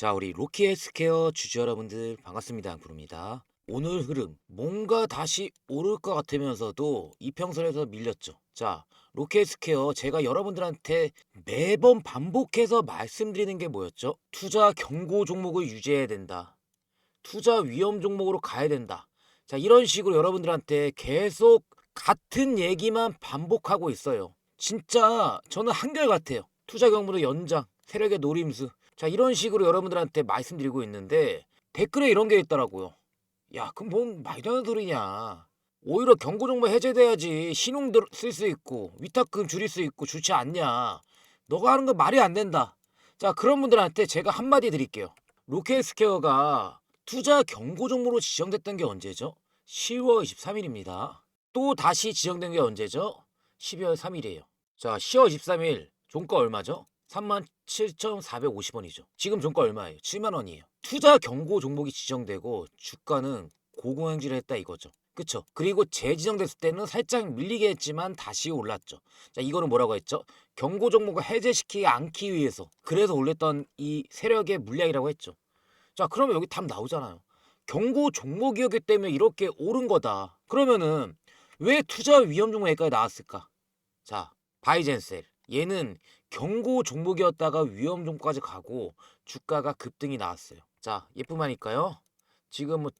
자, 우리 로키 헬스케어 주주 여러분들 반갑습니다. 부릅니다. 오늘 흐름 뭔가 다시 오를 것 같으면서도 이평선에서 밀렸죠. 자, 로키 헬스케어 제가 여러분들한테 매번 반복해서 말씀드리는 게 뭐였죠? 투자 경고 종목을 유지해야 된다. 투자 위험 종목으로 가야 된다. 자, 이런 식으로 여러분들한테 계속 같은 얘기만 반복하고 있어요. 진짜 저는 한결 같아요. 투자 경보도 연장, 세력의 노림수. 자, 이런 식으로 여러분들한테 말씀드리고 있는데 댓글에 이런 게 있더라고요. 야, 그럼 뭔 말도 안 소리냐. 오히려 경고 정보 해제돼야지 신용 쓸수 있고 위탁금 줄일 수 있고 좋지 않냐. 너가 하는 거 말이 안 된다. 자, 그런 분들한테 제가 한마디 드릴게요. 로켓스퀘어가 투자 경고 종목으로 지정됐던 게 언제죠? 10월 23일입니다. 또 다시 지정된 게 언제죠? 12월 3일이에요. 자, 10월 23일 종가 얼마죠? 37,450원이죠. 지금 종가 얼마예요? 7만 원이에요. 투자 경고 종목이 지정되고 주가는 고공행진을 했다 이거죠. 그쵸? 그리고 재지정됐을 때는 살짝 밀리게 했지만 다시 올랐죠. 자, 이거는 뭐라고 했죠? 경고 종목을 해제시키지 않기 위해서 그래서 올렸던 이 세력의 물량이라고 했죠. 자, 그러면 여기 답 나오잖아요. 경고 종목이었기 때문에 이렇게 오른 거다. 그러면은 왜 투자 위험 종목 여기까지 나왔을까? 자, 바이젠셀. 얘는 경고 종목이었다가 위험 종목까지 가고 주가가 급등이 나왔어요. 자, 예쁘마니까요. 지금 뭐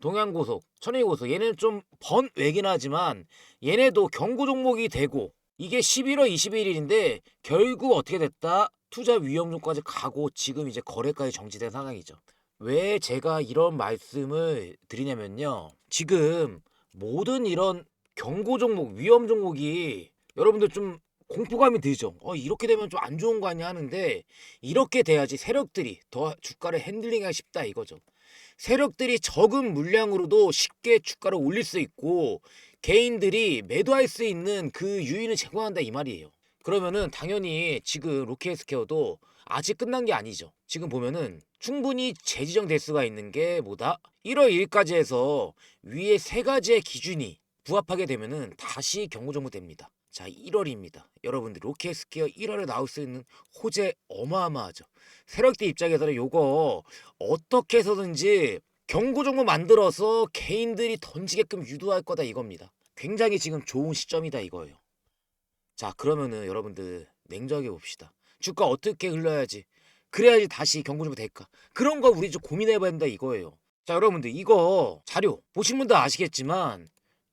동양고속, 천혜고속 얘는 좀 번외긴 하지만 얘네도 경고 종목이 되고 이게 11월 21일인데 결국 어떻게 됐다? 투자 위험 종목까지 가고 지금 이제 거래까지 정지된 상황이죠. 왜 제가 이런 말씀을 드리냐면요. 지금 모든 이런 경고 종목, 위험 종목이 여러분들 좀 공포감이 들죠. 어, 이렇게 되면 좀 안 좋은 거 아니야 하는데 이렇게 돼야지 세력들이 더 주가를 핸들링하기 쉽다 이거죠. 세력들이 적은 물량으로도 쉽게 주가를 올릴 수 있고 개인들이 매도할 수 있는 그 유인을 제공한다 이 말이에요. 그러면은 당연히 지금 로켓스케어도 아직 끝난 게 아니죠. 지금 보면은 충분히 재지정 될 수가 있는 게 뭐다? 1월 1일까지 해서 위에 세 가지의 기준이 부합하게 되면은 다시 경고 정보 됩니다. 자, 1월입니다. 여러분들 로켓스퀘어 1월에 나올 수 있는 호재 어마어마하죠. 세력대 입장에서는 요거 어떻게 해서든지 경고 정보 만들어서 개인들이 던지게끔 유도할 거다 이겁니다. 굉장히 지금 좋은 시점이다 이거예요. 자, 그러면은 여러분들 냉정하게 봅시다. 주가 어떻게 흘러야지 그래야지 다시 경고 정보 될까? 그런 거 우리 좀 고민해 봐야 된다 이거예요. 자, 여러분들 이거 자료 보신 분들 아시겠지만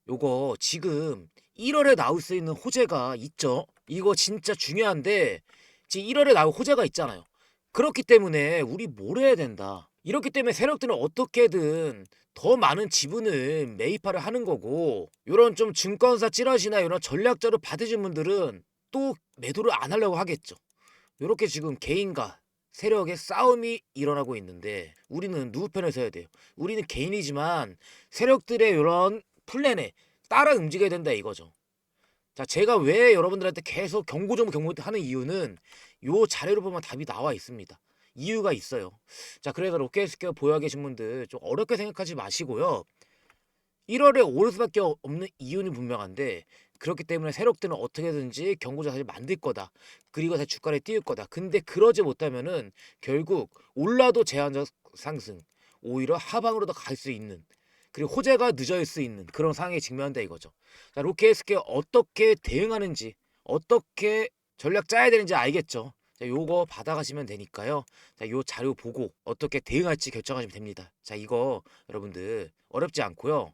요거 지금 1월에 나올 수 있는 호재가 있죠. 이거 진짜 중요한데 지금 1월에 나올 호재가 있잖아요. 그렇기 때문에 우리 뭘 해야 된다. 이렇기 때문에 세력들은 어떻게든 더 많은 지분을 매입하려 하는 거고 이런 좀 증권사 찌라시나 이런 전략자로 받으신 분들은 또 매도를 안 하려고 하겠죠. 이렇게 지금 개인과 세력의 싸움이 일어나고 있는데 우리는 누구 편을 서야 돼요? 우리는 개인이지만 세력들의 이런 플랜에 따라 움직여야 된다 이거죠. 자, 제가 왜 여러분들한테 계속 경고 정보 경고 하는 이유는 요 자료를 보면 답이 나와 있습니다. 이유가 있어요. 자, 그래서 로켓스퀘어 보유하 계신 분들 좀 어렵게 생각하지 마시고요. 1월에 오를 수밖에 없는 이유는 분명한데 그렇기 때문에 세력들은 어떻게든지 경고 자세를 만들 거다. 그리고 다시 주가를 띄울 거다. 근데 그러지 못하면은 결국 올라도 제한적 상승, 오히려 하방으로도 갈수 있는 그리고 호재가 늦어질 수 있는 그런 상황에 직면한다 이거죠. 자, 로켓스케 어떻게 대응하는지 어떻게 전략 짜야 되는지 알겠죠. 자, 요거 받아가시면 되니까요. 자, 요 자료 보고 어떻게 대응할지 결정하시면 됩니다. 자, 이거 여러분들 어렵지 않고요.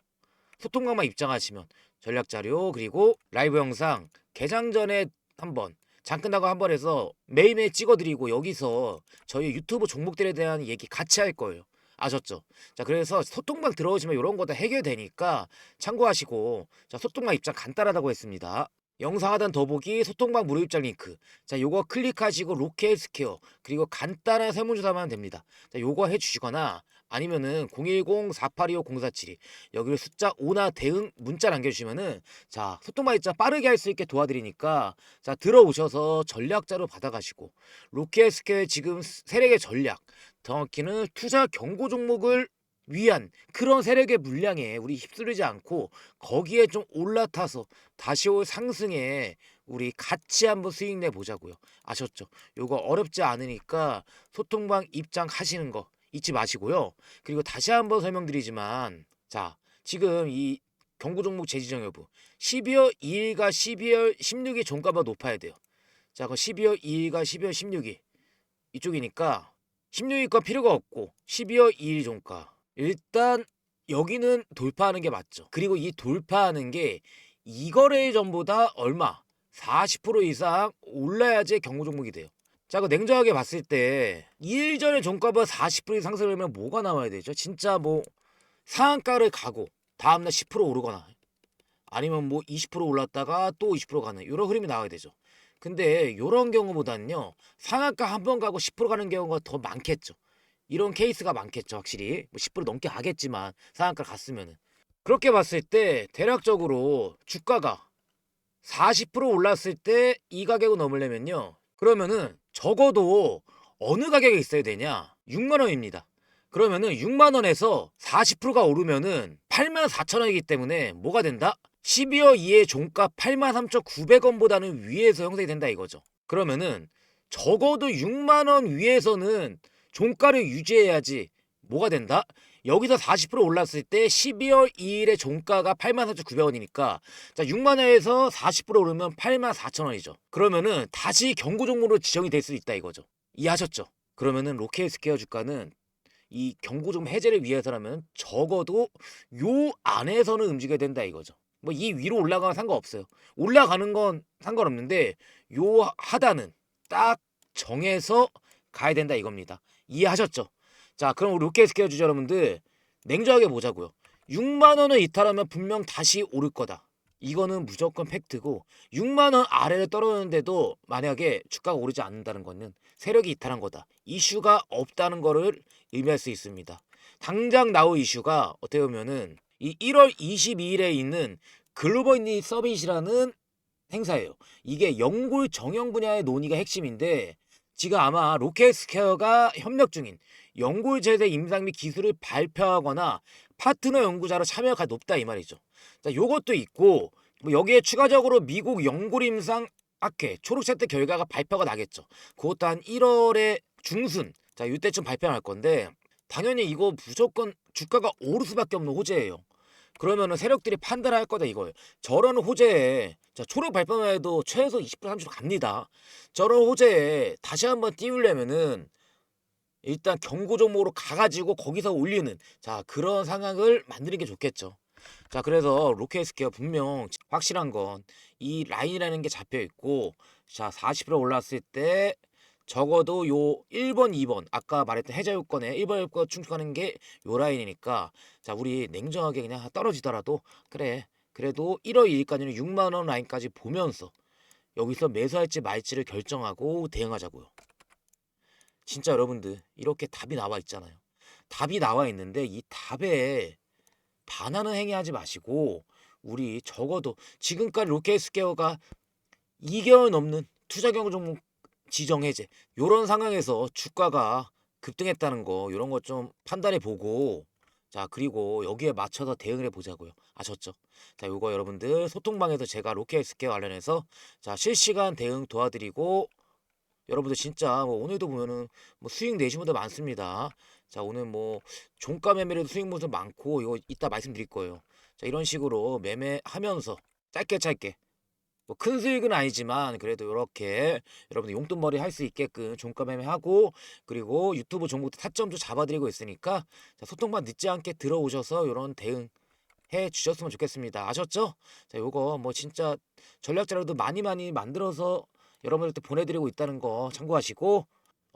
소통방만 입장하시면 전략 자료 그리고 라이브 영상 개장 전에 한번 잠깐 나고 한 번 해서 매일매일 찍어드리고 여기서 저희 유튜브 종목들에 대한 얘기 같이 할 거예요. 아셨죠? 자, 그래서 소통방 들어오시면 이런 거 다 해결되니까 참고하시고 자, 소통방 입장 간단하다고 했습니다. 영상 하단 더보기 소통방 무료 입장 링크. 자, 요거 클릭하시고 로켓 스퀘어 그리고 간단한 설문조사만 됩니다. 자, 요거 해주시거나 아니면은 010-4825-0472 여기를 숫자 5나 대응 문자 남겨주시면은 자 소통방 입장 빠르게 할 수 있게 도와드리니까 자 들어오셔서 전략자로 받아가시고 로켓 스퀘어 지금 세력의 전략 정확히는 투자 경고 종목을 위한 그런 세력의 물량에 우리 휩쓸리지 않고 거기에 좀 올라타서 다시 올 상승에 우리 같이 한번 수익 내 보자고요. 아셨죠? 요거 어렵지 않으니까 소통방 입장하시는 거 잊지 마시고요. 그리고 다시 한번 설명드리지만 자 지금 이 경고 종목 재지정 여부 12월 2일과 12월 16일 종가가 높아야 돼요. 자, 그 12월 2일과 12월 16일 이쪽이니까 16일 거 필요가 없고 12월 2일 종가 일단 여기는 돌파하는 게 맞죠. 그리고 이 돌파하는 게 이거래 전보다 얼마 40% 이상 올라야지 경고 종목이 돼요. 자, 그 냉정하게 봤을 때 2일 전에 종가보다 40% 이상 상승하면 뭐가 나와야 되죠? 진짜 뭐 상한가를 가고 다음날 10% 오르거나 아니면 뭐 20% 올랐다가 또 20% 가는 이런 흐름이 나와야 되죠. 근데 이런 경우보다는요 상한가 한 번 가고 10% 가는 경우가 더 많겠죠. 이런 케이스가 많겠죠, 확실히. 뭐 10% 넘게 가겠지만 상한가 갔으면은 그렇게 봤을 때 대략적으로 주가가 40% 올랐을 때 이 가격을 넘으려면요. 그러면은 적어도 어느 가격에 있어야 되냐? 6만 원입니다. 그러면은 6만 원에서 40%가 오르면은 8만 4천 원이기 때문에 뭐가 된다? 12월 2의 종가 8만 3,900원보다는 위에서 형성이 된다 이거죠. 그러면은 적어도 6만 원 위에서는 종가를 유지해야지 뭐가 된다? 여기서 40% 올랐을 때 12월 2일의 종가가 83,900원이니까 자 6만 원에서 40% 오르면 8만 4천 원이죠. 그러면은 다시 경고 종목으로 지정이 될 수 있다 이거죠. 이해하셨죠? 그러면은 로켓 스퀘어 주가는 이 경고 종목 해제를 위해서라면 적어도 요 안에서는 움직여야 된다 이거죠. 뭐 이 위로 올라가면 상관없어요. 올라가는 건 상관없는데 요 하단은 딱 정해서 가야 된다 이겁니다. 이해하셨죠? 자, 그럼 우리 로켓 스퀘어 주자 여러분들 냉정하게 보자고요. 6만 원을 이탈하면 분명 다시 오를 거다. 이거는 무조건 팩트고 6만 원 아래를 떨어졌는데도 만약에 주가가 오르지 않는다는 거는 세력이 이탈한 거다. 이슈가 없다는 거를 의미할 수 있습니다. 당장 나올 이슈가 어떻게 보면은 이 1월 22일에 있는 글로벌 니 서밋이라는 행사예요. 이게 연골 정형 분야의 논의가 핵심인데 지금 아마 로켓 스퀘어가 협력 중인 연골 제대 임상 및 기술을 발표하거나 파트너 연구자로 가능성이 높다 이 말이죠. 자, 요것도 있고 뭐 여기에 추가적으로 미국 연골 임상 학회 초록 차트 결과가 발표가 나겠죠. 그것도 한 1월의 중순. 자, 이때쯤 발표할 건데 당연히 이거 무조건 주가가 오를 수밖에 없는 호재예요. 그러면은 세력들이 판단할 거다 이거예요. 저런 호재에 자 초록 발표만 해도 최소 20% 30% 갑니다. 저런 호재에 다시 한번 띄우려면은 일단 경고 종목으로 가가지고 거기서 올리는 자 그런 상황을 만드는 게 좋겠죠. 자 그래서 로켓 스퀘어 분명 확실한 건 이 라인이라는 게 잡혀 있고 자 40% 올랐을 때 적어도 요 1번, 2번 아까 말했던 해자 요건에 1번 요건 충족하는 게 요 라인이니까 자 우리 냉정하게 그냥 떨어지더라도 그래 그래도 1월 2일까지는 6만 원 라인까지 보면서 여기서 매수할지 말지를 결정하고 대응하자고요. 진짜 여러분들 이렇게 답이 나와 있잖아요. 답이 나와 있는데 이 답에 반하는 행위하지 마시고 우리 적어도 지금까지 로켓 스퀘어가 2개월 넘는 투자 경고 종목 지정 해제. 요런 상황에서 주가가 급등했다는 거 요런 거좀 판단해 보고 자 그리고 여기에 맞춰서 대응을 해 보자고요. 아셨죠? 자 요거 여러분들 소통방에서 제가 로켓 스퀘어 관련해서 자 실시간 대응 도와드리고 여러분들 진짜 뭐 오늘도 보면은 뭐 수익 내신 분들 많습니다. 자 오늘 뭐 종가 매매로도 수익 분들 많고 이거 이따 말씀드릴 거예요. 자 이런 식으로 매매하면서 짧게 짧게 뭐 큰 수익은 아니지만 그래도 이렇게 여러분들 용돈벌이 할 수 있게끔 종가 매매하고 그리고 유튜브 종목도 타점도 잡아드리고 있으니까 자, 소통만 늦지 않게 들어오셔서 이런 대응 해 주셨으면 좋겠습니다. 아셨죠? 자, 요거 뭐 진짜 전략자료도 많이 많이 만들어서 여러분들한테 보내드리고 있다는 거 참고하시고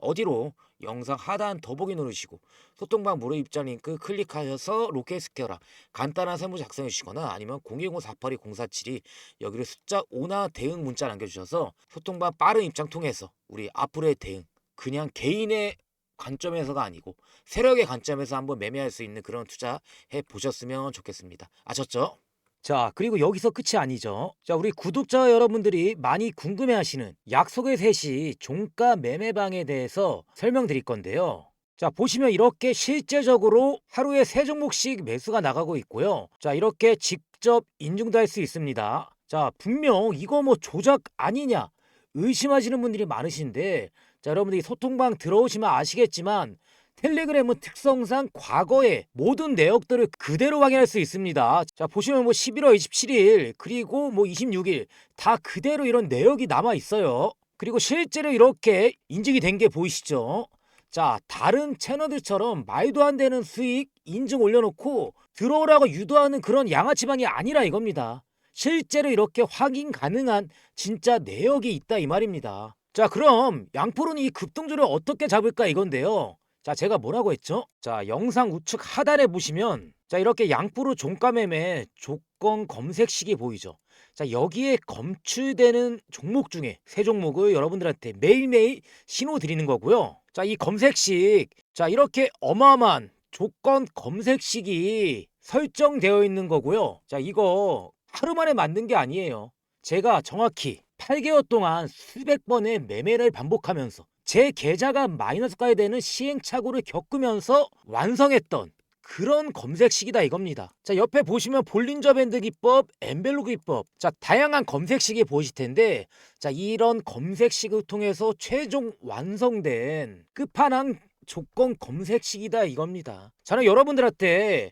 어디로 영상 하단 더보기 누르시고 소통방 무료 입장 링크 클릭하셔서 로켓 스퀘어라 간단한 세무 작성해 주시거나 아니면 010-482-0472 여기를 숫자 5나 대응 문자 남겨주셔서 소통방 빠른 입장 통해서 우리 앞으로의 대응 그냥 개인의 관점에서가 아니고 세력의 관점에서 한번 매매할 수 있는 그런 투자 해 보셨으면 좋겠습니다. 아셨죠? 자, 그리고 여기서 끝이 아니죠. 자, 우리 구독자 여러분들이 많이 궁금해 하시는 약속의 셋이 종가 매매방에 대해서 설명드릴 건데요. 자, 보시면 이렇게 실제적으로 하루에 세 종목씩 매수가 나가고 있고요. 자, 이렇게 직접 인증도 할 수 있습니다. 자, 분명 이거 뭐 조작 아니냐 의심하시는 분들이 많으신데 자, 여러분들이 소통방 들어오시면 아시겠지만 텔레그램은 특성상 과거의 모든 내역들을 그대로 확인할 수 있습니다. 자, 보시면 뭐 11월 27일 그리고 뭐 26일 다 그대로 이런 내역이 남아 있어요. 그리고 실제로 이렇게 인증이 된 게 보이시죠? 자, 다른 채널들처럼 말도 안 되는 수익 인증 올려놓고 들어오라고 유도하는 그런 양아치방이 아니라 이겁니다. 실제로 이렇게 확인 가능한 진짜 내역이 있다 이 말입니다. 자, 그럼 양포는 이 급등주를 어떻게 잡을까 이건데요. 자, 제가 뭐라고 했죠? 자, 영상 우측 하단에 보시면 자, 이렇게 양포로 종가 매매 조건 검색식이 보이죠. 자, 여기에 검출되는 종목 중에 세 종목을 여러분들한테 매일매일 신호 드리는 거고요. 자, 이 검색식. 자, 이렇게 어마어마한 조건 검색식이 설정되어 있는 거고요. 자, 이거 하루 만에 만든 게 아니에요. 제가 정확히 8개월 동안 수백 번의 매매를 반복하면서 제 계좌가 마이너스가 되는 시행착오를 겪으면서 완성했던 그런 검색식이다 이겁니다. 자 옆에 보시면 볼린저 밴드 기법, 엠벨로 기법, 자 다양한 검색식이 보이실 텐데 자 이런 검색식을 통해서 최종 완성된 끝판왕 조건 검색식이다 이겁니다. 저는 여러분들한테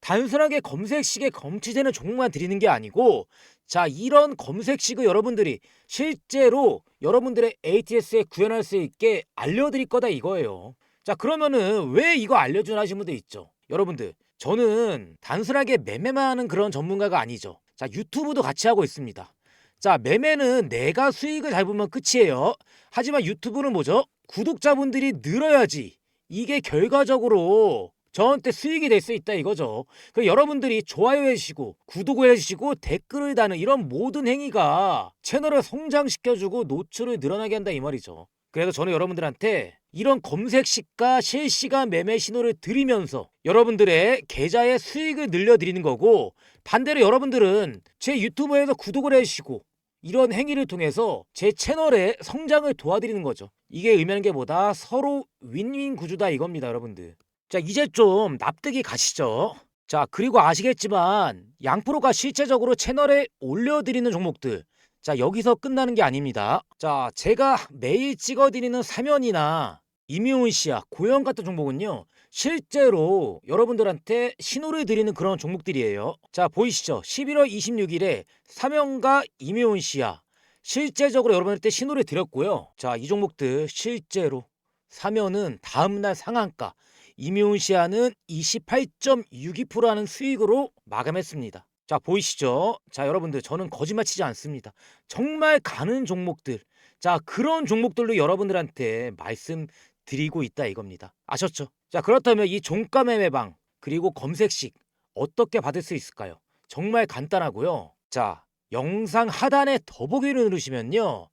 단순하게 검색식에 검취되는 종목만 드리는 게 아니고 자 이런 검색식을 여러분들이 실제로 여러분들의 ATS에 구현할 수 있게 알려드릴 거다 이거예요. 자 그러면은 왜 이거 알려주나 하시는 분들 있죠. 여러분들 저는 단순하게 매매만 하는 그런 전문가가 아니죠. 자 유튜브도 같이 하고 있습니다. 자 매매는 내가 수익을 잘 보면 끝이에요. 하지만 유튜브는 뭐죠? 구독자분들이 늘어야지 이게 결과적으로 저한테 수익이 될 수 있다 이거죠. 그 여러분들이 좋아요 해주시고 구독을 해주시고 댓글을 다는 이런 모든 행위가 채널을 성장시켜주고 노출을 늘어나게 한다 이 말이죠. 그래서 저는 여러분들한테 이런 검색식과 실시간 매매 신호를 드리면서 여러분들의 계좌의 수익을 늘려드리는 거고 반대로 여러분들은 제 유튜브에서 구독을 해주시고 이런 행위를 통해서 제 채널의 성장을 도와드리는 거죠. 이게 의미하는 게 뭐다? 서로 윈윈 구조다 이겁니다, 여러분들. 자, 이제 좀 납득이 가시죠? 자, 그리고 아시겠지만 양프로가 실제적으로 채널에 올려드리는 종목들 자, 여기서 끝나는 게 아닙니다. 자, 제가 매일 찍어드리는 사면이나 이미훈 씨야, 고영 같은 종목은요. 실제로 여러분들한테 신호를 드리는 그런 종목들이에요. 자, 보이시죠? 11월 26일에 사면과 이미훈 씨야. 실제적으로 여러분한테 신호를 드렸고요. 자, 이 종목들 실제로 사면은 다음날 상한가, 이미훈 씨야는 28.62%라는 수익으로 마감했습니다. 자, 보이시죠? 자, 여러분들 저는 거짓말 치지 않습니다. 정말 가는 종목들. 자, 그런 종목들로 여러분들한테 말씀드리고 있다 이겁니다. 아셨죠? 자, 그렇다면 이 종가 매매방 그리고 검색식 어떻게 받을 수 있을까요? 정말 간단하고요. 자, 영상 하단에 더보기를 누르시면요.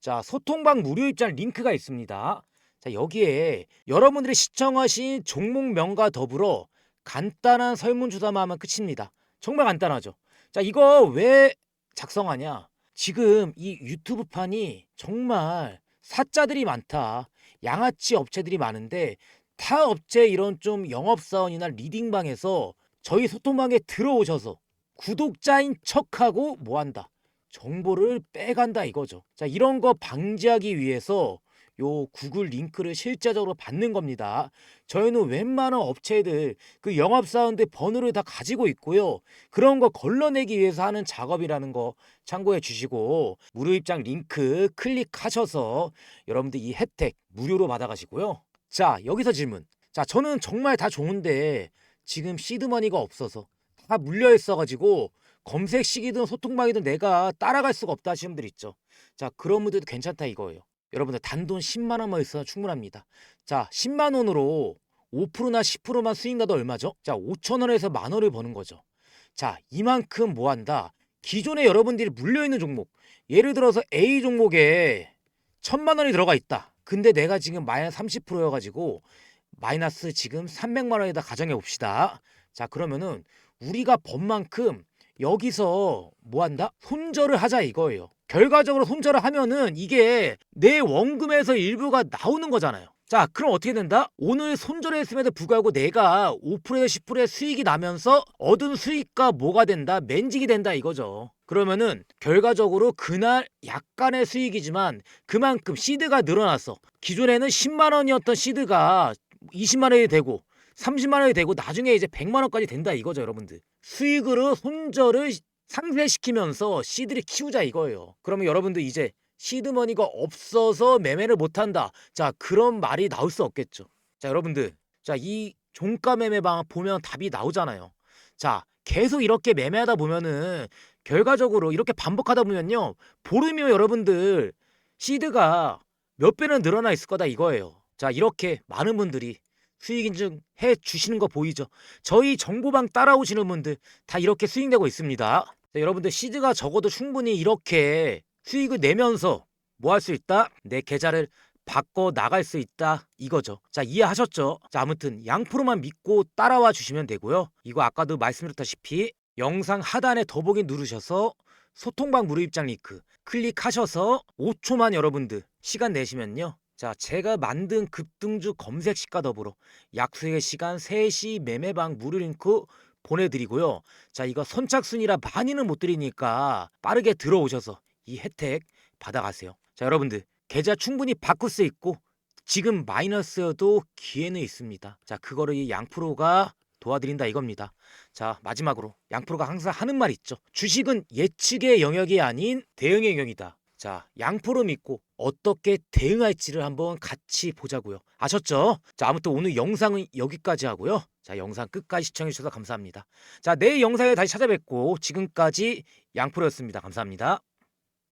자, 소통방 무료 입장 링크가 있습니다. 자, 여기에 여러분들이 시청하신 종목명과 더불어 간단한 설문조사만 하면 끝입니다. 정말 간단하죠. 자, 이거 왜 작성하냐? 지금 이 유튜브판이 정말 사자들이 많다. 양아치 업체들이 많은데 타 업체 이런 좀 영업사원이나 리딩방에서 저희 소통방에 들어오셔서 구독자인 척하고 뭐한다. 정보를 빼간다 이거죠. 자, 이런 거 방지하기 위해서 요 구글 링크를 실제적으로 받는 겁니다. 저희는 웬만한 업체들 그 영업 사원들 번호를 다 가지고 있고요. 그런 거 걸러내기 위해서 하는 작업이라는 거 참고해 주시고 무료 입장 링크 클릭하셔서 여러분들 이 혜택 무료로 받아가시고요. 자 여기서 질문. 자 저는 정말 다 좋은데 지금 시드머니가 없어서 다 물려 있어가지고 검색식이든 소통방이든 내가 따라갈 수가 없다 하시는 분들 있죠. 자 그런 분들도 괜찮다 이거예요. 여러분들 단돈 10만 원만 있어도 충분합니다. 자, 10만 원으로 5%나 10%만 수익 나도 얼마죠? 자, 5천 원에서 만 원을 버는 거죠. 자, 이만큼 뭐 한다? 기존에 여러분들이 물려 있는 종목. 예를 들어서 A 종목에 천만 원이 들어가 있다. 근데 내가 지금 마이너스 30%여 가지고 마이너스 지금 300만 원에다 가정해 봅시다. 자, 그러면은 우리가 번 만큼 여기서 뭐 한다? 손절을 하자 이거예요. 결과적으로 손절을 하면은 이게 내 원금에서 일부가 나오는 거잖아요. 자, 그럼 어떻게 된다? 오늘 손절을 했음에도 불구하고 내가 5%에서 10%의 수익이 나면서 얻은 수익과 뭐가 된다? 맨직이 된다 이거죠. 그러면은 결과적으로 그날 약간의 수익이지만 그만큼 시드가 늘어났어. 기존에는 10만 원이었던 시드가 20만 원이 되고 30만 원이 되고 나중에 이제 100만 원까지 된다 이거죠, 여러분들. 수익으로 손절을 상쇄시키면서 시드를 키우자 이거예요. 그러면 여러분들 이제 시드머니가 없어서 매매를 못한다. 자, 그런 말이 나올 수 없겠죠. 자, 여러분들. 자, 이 종가 매매방 보면 답이 나오잖아요. 자, 계속 이렇게 매매하다 보면은 결과적으로 이렇게 반복하다 보면요. 보름이면 여러분들 시드가 몇 배는 늘어나 있을 거다 이거예요. 자, 이렇게 많은 분들이 수익 인증 해 주시는 거 보이죠? 저희 정보방 따라오시는 분들 다 이렇게 수익 내고 있습니다. 자, 여러분들 시드가 적어도 충분히 이렇게 수익을 내면서 뭐 할 수 있다? 내 계좌를 바꿔 나갈 수 있다 이거죠. 자 이해하셨죠? 자 아무튼 양프로만 믿고 따라와 주시면 되고요. 이거 아까도 말씀드렸다시피 영상 하단에 더보기 누르셔서 소통방 무료 입장 링크 클릭하셔서 5초만 여러분들 시간 내시면요. 자 제가 만든 급등주 검색 시과 더불어 약수의 시간 3시 매매방 무료 링크 보내드리고요. 자 이거 선착순이라 많이는 못 드리니까 빠르게 들어오셔서 이 혜택 받아가세요. 자 여러분들 계좌 충분히 바꿀 수 있고 지금 마이너스여도 기회는 있습니다. 자 그거를 이 양프로가 도와드린다 이겁니다. 자 마지막으로 양프로가 항상 하는 말 있죠. 주식은 예측의 영역이 아닌 대응의 영역이다. 자 양프로 믿고 어떻게 대응할지를 한번 같이 보자고요. 아셨죠? 자 아무튼 오늘 영상은 여기까지 하고요. 자 영상 끝까지 시청해 주셔서 감사합니다. 자 내일 영상에 다시 찾아뵙고 지금까지 양프로였습니다. 감사합니다.